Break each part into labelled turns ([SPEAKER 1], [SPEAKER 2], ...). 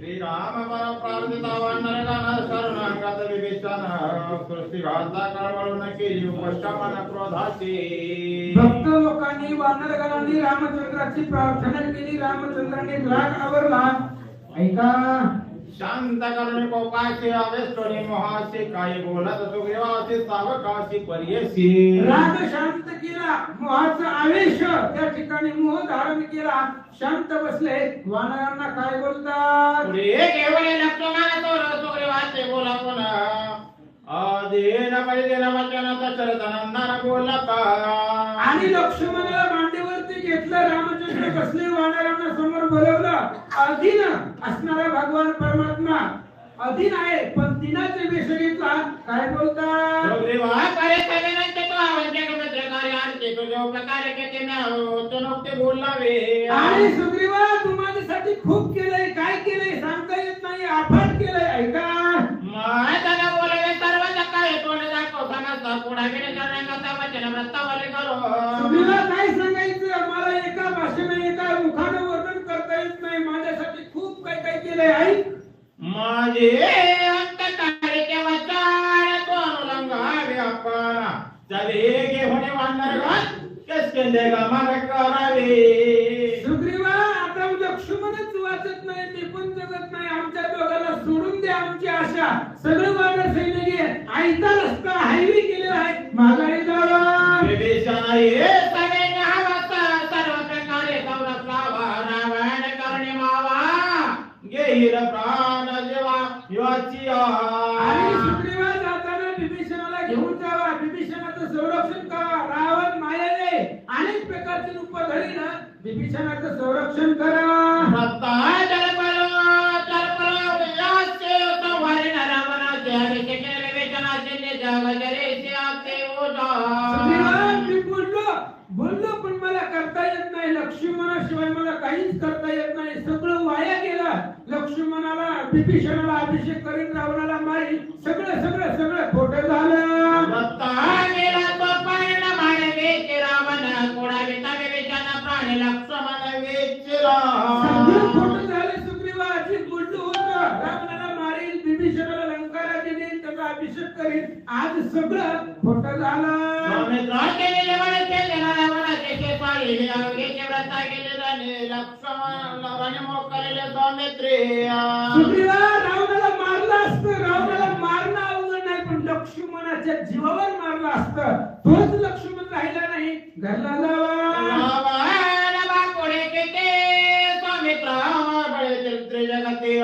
[SPEAKER 1] శ్రీరామ పర ప్రార్థితవందనగణ శరణాగత విభీషణ సృష్టికర్త కర్మలునకి ఉపష్టమన క్రోధాసి
[SPEAKER 2] భక్తులు కానీ వానరగణని రామచంద్రచి ప్రార్థన కిని రామచంద్రని బ్లాక్ అవర్లా అయికా.
[SPEAKER 1] शांत करणे कोपाचे आवेष्टोनी मोहाचे काही बोलत सुग्रीवाचे सावकाशी पर्यसी.
[SPEAKER 2] राग शांत केला मोहाचा आवेश त्या ठिकाणी मोह धारण केला. शांत बसले वानरांना काय बोलतात?
[SPEAKER 1] पुढे केवळे लक्ष्मण तोर सुग्रीवाचे बोला पुन्हा अधीन बोलता.
[SPEAKER 2] आणि लक्ष्मणाला मांडीवरती घेतलं रामचंद्र बसले समोर बोलवलं अधीन असणारा भगवान परमात्मा अधीन आहे पण दिनाचे वेश घेतला काय बोलतात आणि सुग्रीवा तू माझ्यासाठी खूप केलंय काय केलंय सांगता येत नाही आफाट केलंय ऐका.
[SPEAKER 1] माताला बोलावे सर्व काय तोंड दाखव समजता पुढा गेले करण्याकरता वचन प्रस्तावले करो.
[SPEAKER 2] सुग्रीवा काय सांगायचं? मला एका भाषेने एका मुखाने वर्णन करता येत नाही माझ्यासाठी खूप केलंय ऐक
[SPEAKER 1] माझे अंत कार्य वचन तो अनुलंघावे आपण चले घेऊन वानरगण कस केले गमन करावे?
[SPEAKER 2] सुग्रीवा आता लक्ष्मणच वाचत नाही मी पण जगत नाही. आमच्या दोघांना सोडून द्या आमची आशा. सगळं वानर सैन्य आयता रस्ता हायवे केलेला आहे. माघारी जावा.
[SPEAKER 1] विभीषण हे सगळे न्यावता सर्व प्रकारे संरक्षावा रावण करणे मावा घेईल प्राण जेवा याची
[SPEAKER 2] आणि
[SPEAKER 1] आ.
[SPEAKER 2] सुग्रीवा जाताना बिभीषणाला घेऊन जावा. बिभीषणाचं संरक्षण करा. रावण मायाने अनेक प्रकारची रूप धरी ना बिभीषणाचं संरक्षण करा. बोललो. बोललो मला करता येत नाही. लक्ष्मणाशिवाय मला काहीच करता येत नाही. सगळं वाया गेलं. लक्ष्मणाला बिभीषणाला अभिषेक करीन रावणाला मारी सगळं सगळं सगळं खोटं झालं. खोटं होतं रावणाला मारील त्याचा अभिषेक करील आज सगळं खोटं झालं.
[SPEAKER 1] व्रत केले जाणे मोकलेले
[SPEAKER 2] सुग्रीवा रावणाला असतं. रावणाला मारणं अवघड नाही पण लक्ष्मणाच्या जीवावर मारला असतं. तोच लक्ष्मण राहिला नाही. घरला जावा
[SPEAKER 1] बळे चरित्रे जगते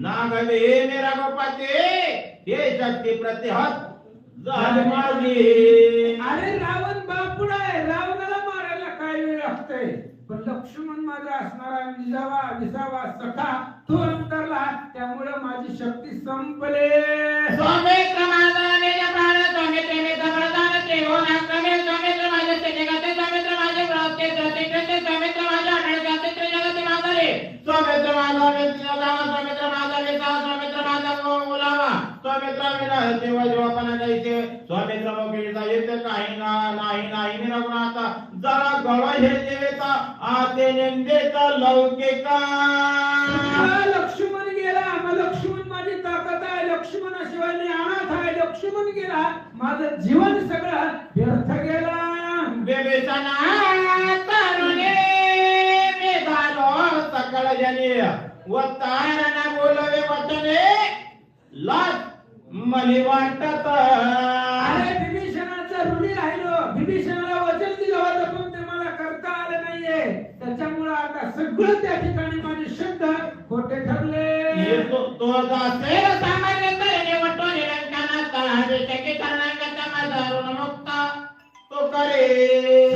[SPEAKER 1] नागवे मेरा गोपते हे शक्ती प्रतिहत झाले माझी
[SPEAKER 2] अरे रावण बापुडा आहे. रावण मारायला काय पण लक्ष्मण माझा असणारा विसावा विसावा सखा तो अंतरला. त्यामुळे माझी शक्ती संपले.
[SPEAKER 1] स्वामित्र माझा निज प्राण स्वामित्रे मी समर्थान ते हो ना कमे स्वामित्र माझे ते जगते स्वामित्र माझे प्राप्ते प्रते प्रते स्वामित्र माझे अडळ जाते जगते माझा रे स्वामित्र माझा विसावा स्वामित्र माझा विसावा स्वामित्र माझा मुलावा स्वामित्र विना देव जीवापणा गायचे स्वामित्र मोकिळीचा येते काही ना नाही नाही मी हे देवेचा आते नेंदेचा लौकिका.
[SPEAKER 2] लक्ष्मण गेला मग लक्ष्मण माझी ताकद आहे लक्ष्मणाशिवाय मी अनाथ आहे. लक्ष्मण गेला माझं जीवन सगळं व्यर्थ गेला.
[SPEAKER 1] बेबेसना तरुणे मी झालो सकळ जनी. व तारणा बोलवे वचने लाज मली वाटत.
[SPEAKER 2] अरे विभीषणाचं ऋणी राहिलो विभीषणाला आता सगळं त्या ठिकाणी माझे शब्द खोटे ठरले.
[SPEAKER 1] तो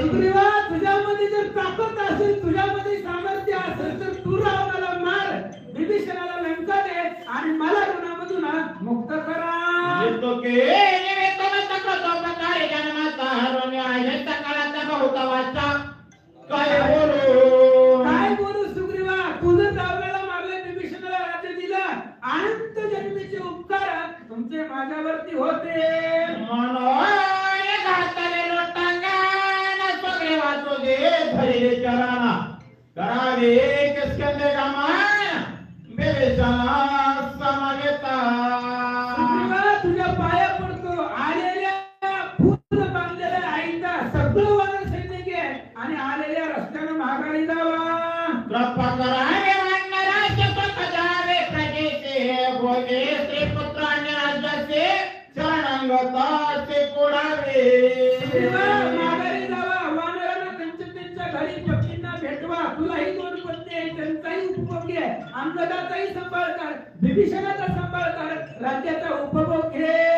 [SPEAKER 2] सुग्रीवा तुझ्यामध्ये जर ताकद असेल तुझ्यामध्ये सामर्थ्य असेल तर तू रावणाला मार. विभीषणाला लंका दे आणि मला ऋणामधून मुक्त करा.
[SPEAKER 1] तो के? निवेदन तकतो
[SPEAKER 2] तुमचे माझ्यावरती होते.
[SPEAKER 1] मनोय घातले लोटांगण सगळे करावे
[SPEAKER 2] त्यांचाही उपभोग घे. अंगदाचाही सांभाळ कर विभीषणाचा सांभाळ कर राज्याचा उपभोग घे.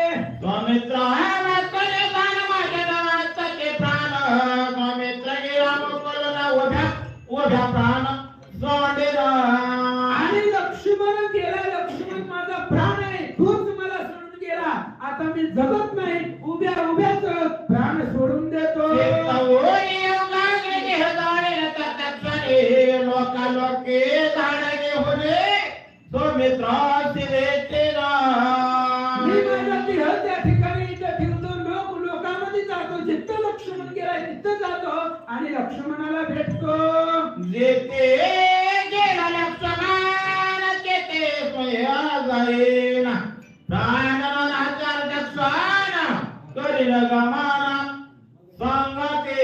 [SPEAKER 2] जातो आणि लक्ष्मणाला भेटतो.
[SPEAKER 1] जेते गेला लक्ष्मण तेथे स्वया जाईना. दक्षाण करील गमान सांगते.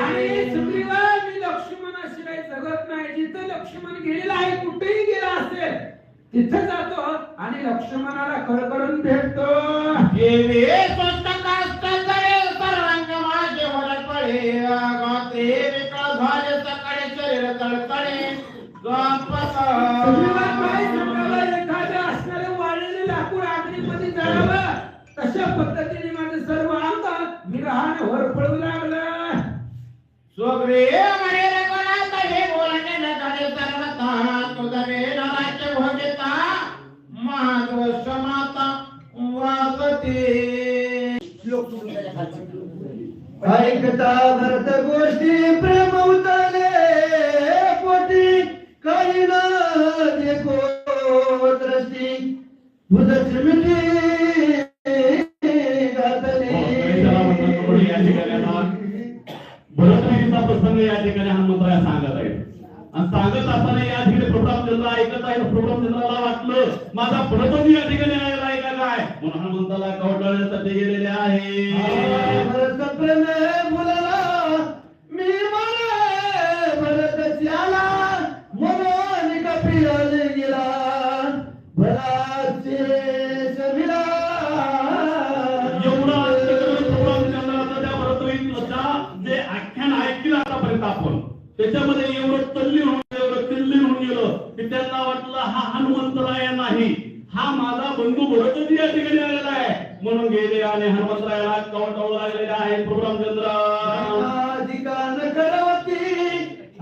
[SPEAKER 2] आणि सुग्रीवा मी लक्ष्मणाशिवाय जगत नाही. जिथं लक्ष्मण गेलेला आहे कुठेही गेला असेल तिथं जातो आणि लक्ष्मणाला करकरून भेटतो. एखाद्या असणारे वाढलेले लाकूड आगीमध्ये जळावं तशा पद्धतीने माझं सर्व अंग विरहाने होरपळू लागलं
[SPEAKER 1] स्वग्रे
[SPEAKER 3] आहे प्रोग्राम चंद्राला वाटलं माझा भरतजी या ठिकाणी आलेला आहे का काय? म्हणून हनुमंताला कवटाळण्यासाठी गेलेले आहे.
[SPEAKER 4] बोलाला मी भरत आला म्हणून कपिल गेला भराचे
[SPEAKER 3] त्याच्यामध्ये एवढं तल्ली होऊन गेलं, एवढं किल्ली होऊन गेलं की त्यांना वाटलं हा हनुमंतराया नाही हा कुठंतरी या ठिकाणी आलेला आहे. म्हणून गेले आणि हनुमंतरायाला कवटावू लागलेले आहे प्रोग्राम चंद्र
[SPEAKER 4] अधिकार करवती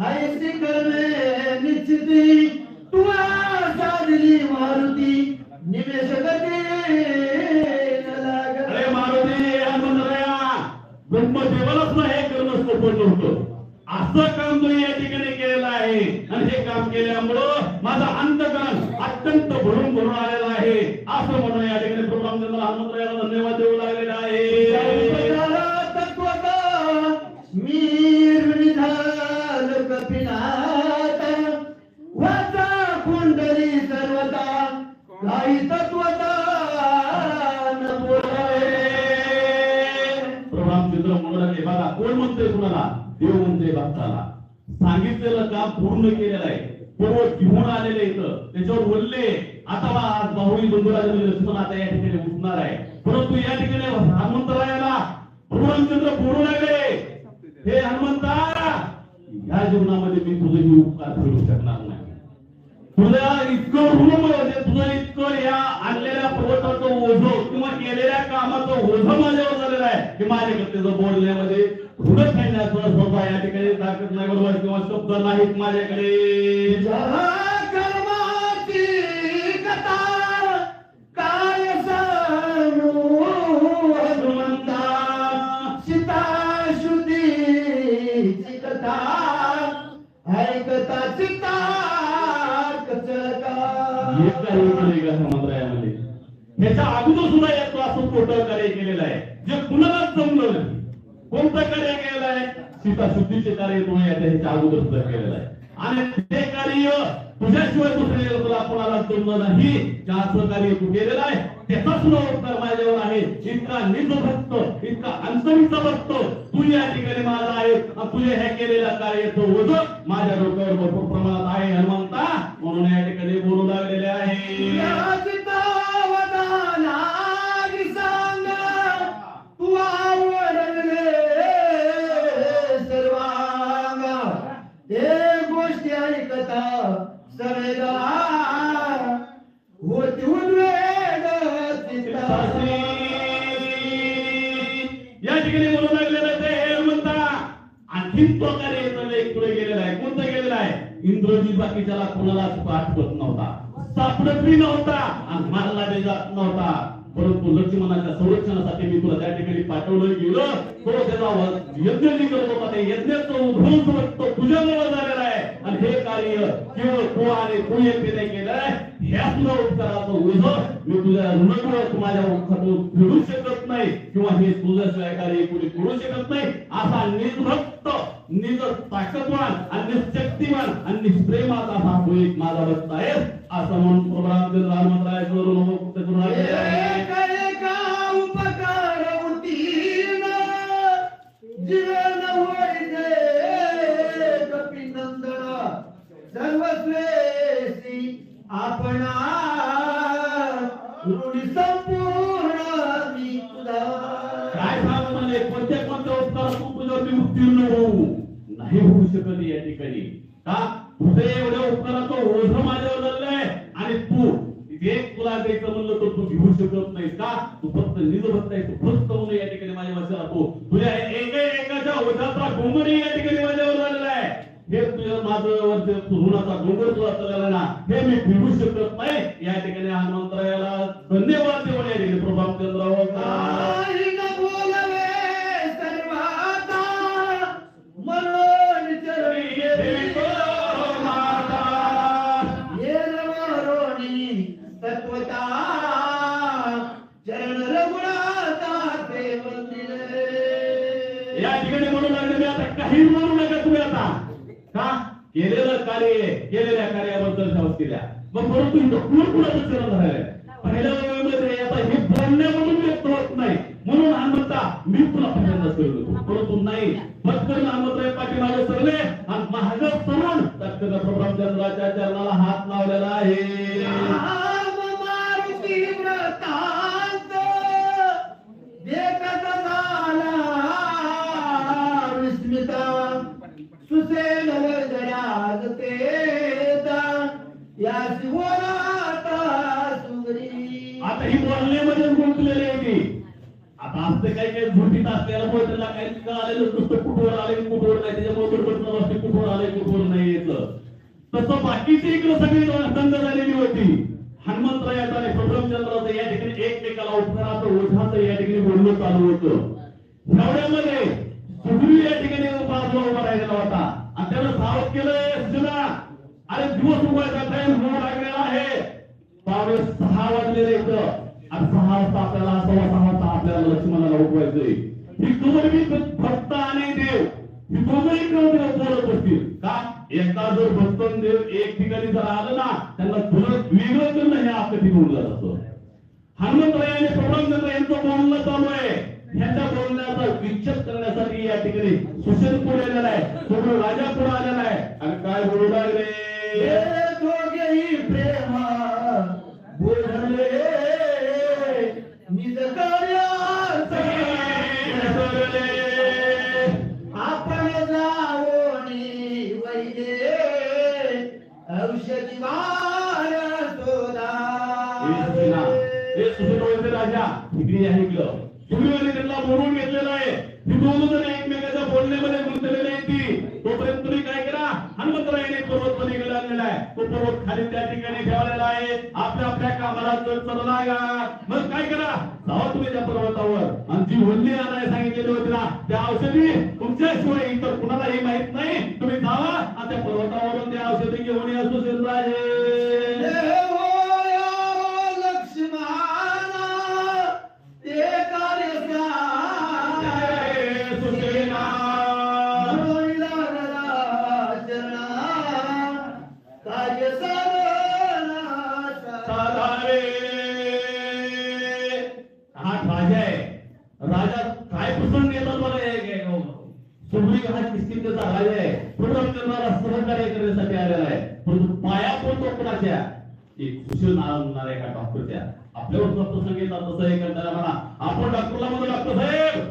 [SPEAKER 4] ऐसी करणे निश्चिती.
[SPEAKER 3] चंद्र म्हणून बघा कोण म्हणतोय कुणाला? देव म्हणतोय भक्ताला. सांगितलेलं काम पूर्ण केलेलं आहे. पूर्व घेऊन आलेले इथं त्याच्यावर बोलले आता आज बाहुली बंधुराज लक्ष्मण आता या ठिकाणी उठणार आहे. परंतु या ठिकाणी हनुमंतरायाला रामचंद्र बोलू लागले. हे हनुमंता या जीवनामध्ये मी तुझं उपकार फेडू शकणार नाही इतकं ऋण म्हणजे तुझं इतकं या आणलेल्या पर्वताचं ओझ किंवा केलेल्या कामाचं ओझ माझ्यावर झालेलं आहे की माझ्याकडे त्याचं बोलण्यामध्ये ऋण फेडण्याचं स्वतः या ठिकाणी ताकद नाही बरोबर? किंवा शब्द नाहीत माझ्याकडे.
[SPEAKER 4] कर्माची कथा
[SPEAKER 3] कार्य केलेलं आहे. जे कुणालाच जमलं नाही. कोणतं कार्य केलेलं आहे? सीता शुद्धीचे कार्य तुम्ही याच्या अगोदर सुद्धा केलेलं आहे. आणि ते कार्य तुझ्याशिवाय दुसऱ्या तुला कोणाला जमलं नाही. ज्याचं कार्य तू केलेलं आहे त्याचा सुद्धा उत्तर माझ्यावर आहे. इतका निज भक्त इतका अंतरिचा भक्त तू या ठिकाणी माझा आहे. आणि तुझे हे केलेल्या कार्याचं वजन माझ्या डोक्यावर भरपूर प्रमाणात आहे हनुमंता. म्हणून
[SPEAKER 4] पाठ होत
[SPEAKER 3] नव्हता. सापडतही नव्हता आणि मारला बी जात नव्हता. परंतु लक्ष्मणाच्या संरक्षणासाठी मी तुला त्या ठिकाणी पाठवलं गेलो. हो, तो त्याचा यज्ञ मी करत होता ते यज्ञाचं उद्ध्वंस तो तुझ्यामुळे झालेला आहे. आणि हे कार्य केवळ तू आणि तू एकटीने केलंय. ह्या तुझ्या उपकाराचं ओझ मी तुझ्या ऋणत्व माझ्या मुखातून फिरू शकत नाही. किंवा हे तुझ्याशिवाय कार्य कोणी करू शकत नाही. असा निर्भक्त ताकदवान आणि निशक्तिवान आणि निष्प्रेमाचा असा तू एक माझा भक्त आहे. असं म्हणून प्रभू रामचंद्र करून
[SPEAKER 4] उपकार जीवन कपिनंदन आपणा ऋणी संपूर्ण मी तुझा
[SPEAKER 3] काय सांग म्हणे? कोणत्या तू तुझ्यावरती उत्तीर्ण होऊ. नाही होऊ शकत या ठिकाणी. का? तुझे एवढ्या उपकाराचं ओझ माझ्यावर झालंय आणि तू एक तुला द्यायचं म्हणलं तर तू घेऊ शकत नाही का? तू फक्त निजभक्त आहे तू फक्त म्हणून या ठिकाणी माझ्या वशाला राहतो. तुझ्या एका एकाच्या ओझाचा डोंगरही या ठिकाणी माझ्यावर झालेला आहे हे तुझ्या माझं वरती ऋणाचा डोंगर तुला चालला ना हे मी फिरू शकत नाही. या ठिकाणी हनुमंतरायाला ठिकाणी म्हणू लागले मी आता काही म्हणू नका तुम्ही आता. का? केलेलं कार्य केलेल्या कार्याबद्दल शावत दिल्या मग परंतु इथं कोण कुणाचं चरण झालंय पहिल्या वेळेमध्ये आता हे बोलण्यामधून व्यक्त होत नाही. म्हणून हनुमंता मी तुला पहिल्यांदा कळलो परंतु नाही. पटकन हनुमंतराय पाठी मागे सरले. आणि महाग तरुण तत्काळ प्रभुरामचंद्राच्या चरणाला हात लावलेला आहे.
[SPEAKER 4] या
[SPEAKER 3] आता ही बोलण्यामध्ये गुंतलेली आहे ती आता असते काही काही झुटीत असल्याला त्याला काही आलेलं नुसतं कुठवर आले कुठवर नाही. त्याच्यामुळे दुर्घटना असते. कुठवर आले कुठवर नाही येतं तसं बाकीची इकडे सगळी संघ झालेली होती. हनुमंतरायाचा आणि प्रभुरामचंद्राचं या ठिकाणी एकमेकाला उपकाराचं ओझाचं या ठिकाणी बोलणं चालू होतं. एवढ्यामध्ये सुग्रीव या ठिकाणी बाजूला उभा राहिलेला होता. आणि त्यानं सावध केलं अर्जुना अरे दिवस उभायचा टाइम होऊ लागलेला आहे. त्यावेळेस सहा वाजलेले इथं. आणि सहा वाजता आपल्याला सव्वा सहा वाजता आपल्याला लक्ष्मणाला उठवायचंय. ही दोघी भक्त आणि देव. ही दोघंही मिळून बोलत असतील. का? एकदा जर भक्त देव एक ठिकाणी जर आलं ना त्यांना तुला वेगळं करणं हे आपल्या ठिकाणी जात असतं. हनुमंतराय आणि प्रभुरामचंद्र यांचं बोलणं चालू आहे. ह्याच्या बोलण्याचा विच्छेद करण्यासाठी या ठिकाणी सुशेन पुढे आलेला आहे. समोर राजा पुढे आलेला आहे. आणि काय बोलू लागले?
[SPEAKER 4] हे दोघेही प्रेमा बोलले
[SPEAKER 3] राजा आहे इकडं. त्यांना बोलवून घेतलेलं आहे. ही दोन जण एकमेकाच्या बोलण्यामध्ये गुंतलेले आहेत ती तोपर्यंत तुम्ही काय करा हनुमंतरायाने पर्वत मध्ये गेला आहे तो पर्वत खाली त्या ठिकाणी ठेवलेला आहे. आपल्या आपल्या कामाला चल चला लागा मग काय करा? जावा तुम्ही त्या पर्वतावर. आणि जी वल्ली आणायला सांगितलेली होती ना त्या औषधी तुमच्याशिवाय इतर कुणालाही माहीत नाही. तुम्ही जावा आणि त्या पर्वतावरून त्या औषधी घेऊन या सुशेन राजे राजा आहे. राजा काय पसंत येतात मला हे- हे- हा किस्किंदेचा राजा आहे. प्रथम करणारा सहकार्य करण्यासाठी आलेला आहे. परंतु पाया पडतो कोणाच्या? एक सुशील नारायण एका डॉक्टरच्या? आपल्यावर प्रसंग येतात तसं हे करताना म्हणा. आपण डॉक्टरला म्हणतो डॉक्टर साहेब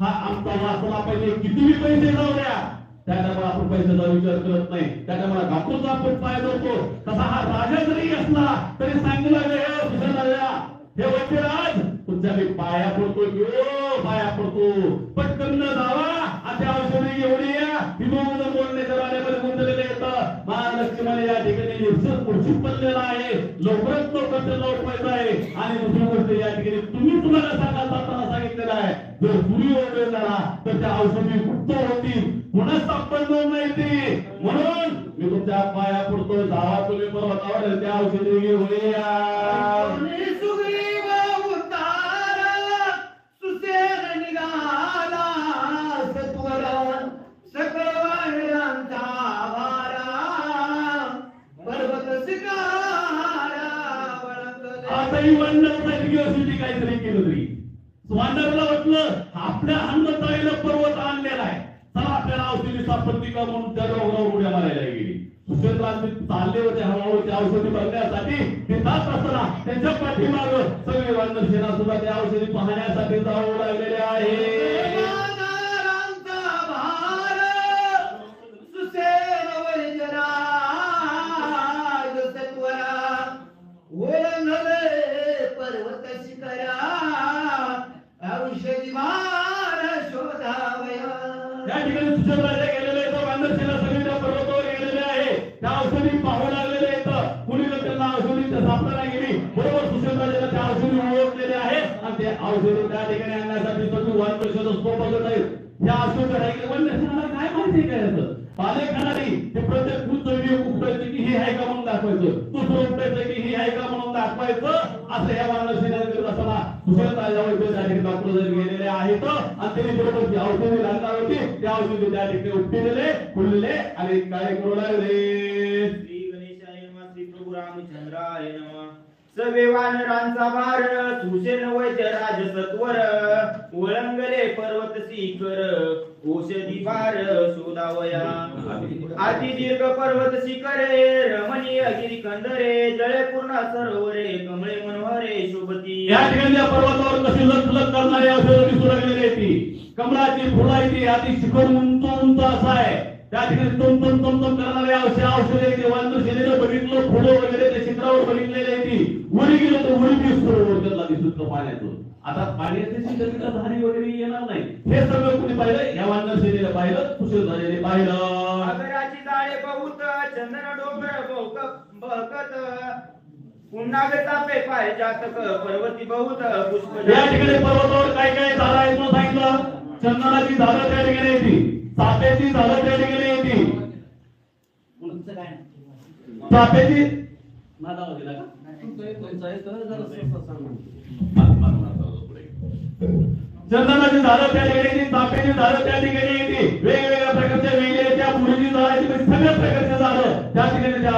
[SPEAKER 3] हा आमचा वाचला पाहिजे कितीही पैसे जाऊ द्या. त्या टायमाला आपण पैशाचा विचार करत नाही. त्या टायमाला डॉक्टरचा आपण पाय धरतो. तसा हा राजा जरी असला तरी सांगू लागले हे वैद्यराज तुमच्या मी पाया पडतो की पाया पडतो. पटकन न जावा. आता औषधी घेऊन या. विमोहन बोलण्याच्या राण्यामध्ये गुंतलेलं येतं. महालक्ष्मीने या ठिकाणी निर्सर मूर्छित पडलेला आहे. लवकरच लवकर त्याला उठवायचं आहे. आणि दुसरी गोष्ट या ठिकाणी तुम्ही तुम्हाला सांगाल जाताना सांगितलेलं आहे. जर तुम्ही उदय झाला तर त्या औषधी गुप्त होतील. पुन्हा सापडणार नाही ते म्हणून मी तुमच्या पाया पडतो जावा तुम्ही पर्वतावर त्या औषधी घेऊन या.
[SPEAKER 4] वळखले.
[SPEAKER 3] आताही वांडरसाठी काहीतरी केलं तरी. वांडरला वाटलं आपल्या अन्नताईला पर्वत आणलेला आहे. चला आपल्याला औषधी सापडती म्हणून त्या डोंगरावर उड्या मारायला गेली. सुशेंद्रांनी चालले होते हळूहळू त्या औषधी बघण्यासाठी. ते जात असताना त्यांच्या पाठीमाग सगळे वांडर सेना सुद्धा त्या औषधी पाहण्यासाठी जाऊ
[SPEAKER 4] लागलेल्या औषधी भार शोधावया
[SPEAKER 3] या ठिकाणी सुशेंद्राच्या गेलेले आहेत. वांडर सेना सगळे त्या पर्वतावर गेलेले आहे. त्या औषधी पाहू लागलेले आहेत. कुणी त्यांना औषधी स्थापना गेली बरोबर सुशेंद्राच्या त्या औषधी ओळखलेले आहे. आणि ते औषधी त्या ठिकाणी आणण्यासाठी तो तू वन परिषद स्कोप बघत आहे. त्या औषध राहिले म्हणजे वनदर्शनाला काय माहिती काय असं पाले खाणारी ते प्रत्येक खूप उपटायचं की हे आहे का म्हणून दाखवायचं? दुसरं उपटायचं की हे आहे का म्हणून दाखवायचं? असं या वानर सेनेला करत असताना राजावर त्या ठिकाणी डॉक्टर गेलेले आहेत आणि त्यांनी बरोबर जी औषधी लागणार होती त्या औषधी त्या ठिकाणी उपटिलेले खुललेले आणि काय करू लागले
[SPEAKER 5] श्री गणेशाय नमः श्री प्रभू रामचंद्राय नमः. सवेवानरांचा भार सुशेन वैद्य राजसत्वर सत्वर पर्वत शिखर औषधी भार शोधावया अति दीर्घ पर्वत शिखरे रमणीय गिरी कंदरे जळे पूर्ण सरोवरे कमळे मनोहरे शोभती.
[SPEAKER 3] या ठिकाणी या पर्वतावर कशी लखलख करणारे औषधं दिसू लागलेली आहे ती. कमळाची फुलाची अति शिखर उंच उंच असा आहे. त्या ठिकाणी तम तम तम तम करणारे औषध औषधे ते वांदर बघितलं फुलं वगैरे त्या शिखरावर बघितलेले आहे ती. उडी गेलं तर उडी दिसतो सरोवर त्याला दिसत पाण्याचं आता पाण्याची शिखरीला धारी वगैरे येणार नाही. हे सगळं कुणी पाहिलं? या वांदर सेनेला पाहिलं कुशल झालेले पाहिलं.
[SPEAKER 5] आगराची जाळे बहुत चंदन डोंगर भोक बहकत पुन्हा चापे पाय जातक पर्वती बहुत पुष्प
[SPEAKER 3] या ठिकाणी पर्वतावर काय काय झाडं आहेत म्हणून सांगितलं? चंदनाची झाडं त्या ठिकाणी येते चाफ्याची झाडं त्या ठिकाणी येते चाफ्याची माझा गेला का? मा- मा- चंदनाची झाडं त्या ठिकाणी येते चाफ्याची झाडं त्या ठिकाणी येते वेगवेगळ्या प्रकारच्या वेगळ्या पुढीची झाडं आहेत म्हणजे सगळ्या प्रकारच्या झाडं त्या ठिकाणी त्या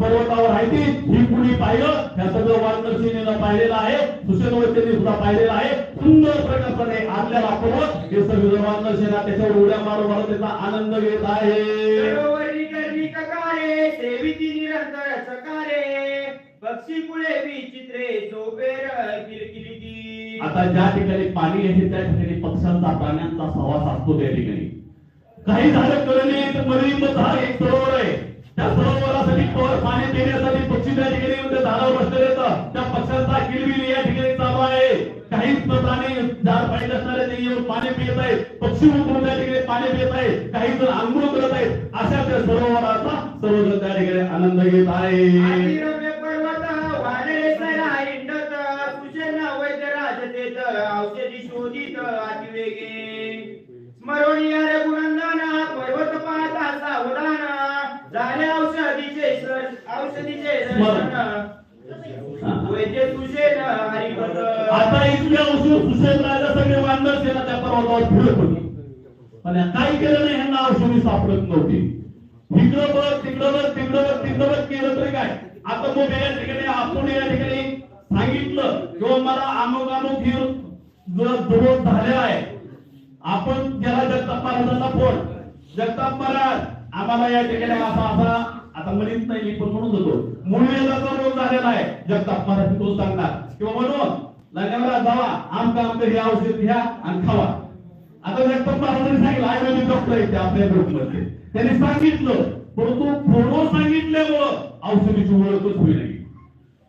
[SPEAKER 3] पर्वतावर आहे ती. ही कुणी पाहिलं? त्या सगळं वानर सेनेला पाहिलेलं आहे. सुशेन वैद्यने सुद्धा पाहिलेलं आहे. सुंदर प्रकारपणे आपल्याला पर्वत हे सगळं वानर सेना त्याच्यावर उड्या मारून मारून त्याचा आनंद घेत आहे.
[SPEAKER 5] सरोवरी सेविती निरंतर
[SPEAKER 3] आता ज्या ठिकाणी पाणी आहे त्या ठिकाणी पक्ष्यांचा प्राण्यांचा सहवास असतो त्या ठिकाणी. काही झाडं कळले तर एक सरोवर आहे. त्या सरोवरासाठी प- पाणी देण्यासाठी पक्षी त्या ठिकाणी झाडावर त्या पक्ष्यांचा किलबिल या ठिकाणी चालू आहे. काही प्राणी झाड पाहिजे असणारे ते येऊन पाणी पित आहेत. पक्षी उतरून त्या ठिकाणी पाणी पित आहेत. काही जण आंघोळ करत आहेत. अशा त्या सरोवराचा सर्वजण त्या ठिकाणी आनंद घेत आहे
[SPEAKER 5] सावधान झाले औषधीचे औषधीचे वैद्य
[SPEAKER 3] आता इथल्या औषध सुशेल राजा सगळे वांदर सेना त्या पर्वतावर फिरत होती पण काय केलं नाही ह्यांना औषधी सापडत नव्हती. इकडं बघ तिकडं बघ तिकडं बघ तिकडं बघ केलं तरी काय? आता मग या ठिकाणी आपण या ठिकाणी सांगितलं किंवा मला अमुक अमुक ही झालेला आहे आपण त्याला जगताप महाराजांना फोन जगताप महाराज आम्हाला या ठिकाणी असा असा आता म्हणत नाही मी पण म्हणून होतो. मुळवेदाचा रोग झालेला आहे. जगताप मराठी तो सांगणार. किंवा म्हणून लग्नाला जावा आमका आमचं हे औषध घ्या आणि खावा. आता जगताप महाराजांनी सांगितलं आयुर्वेदिक डॉक्टर आहेत आपल्या ग्रुपमध्ये त्यांनी सांगितलं परंतु फोडो सांगितल्यामुळं औषधीची ओळखच होईल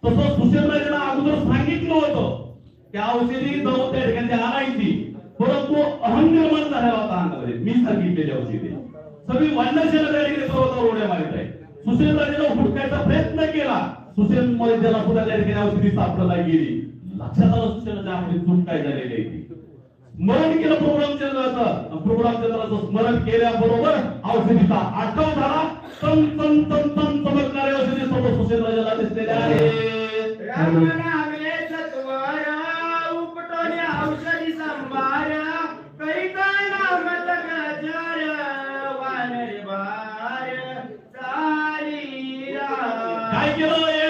[SPEAKER 3] तसं सुशील अगोदर सांगितलं होतं त्या औषधी जाऊन त्या ठिकाणी आणायची. परंतु अहंग निर्माण झालेला होता अंगामध्ये. मी सांगितलेली औषधी. सगळी वाढण्याच्या त्या ठिकाणी सर्वत्र उड्या मारित आहे. सुशेंद्राजीला हुडकायचा प्रयत्न केला. सुशेन मध्ये त्याला सुद्धा त्या ठिकाणी औषधी सापडला गेली. लक्षात आलं सुशेंद्राच्या आपली चूक काय झालेली आहे स्मरण केलं प्रभुरामचंद्राचं प्रभुरामचंद्राचं स्मरण केल्याबरोबर औषधीचा आठव झाला. तम तम तम तम चमकणारे औषधी सर्व राजाला दिसलेले आहे I get away.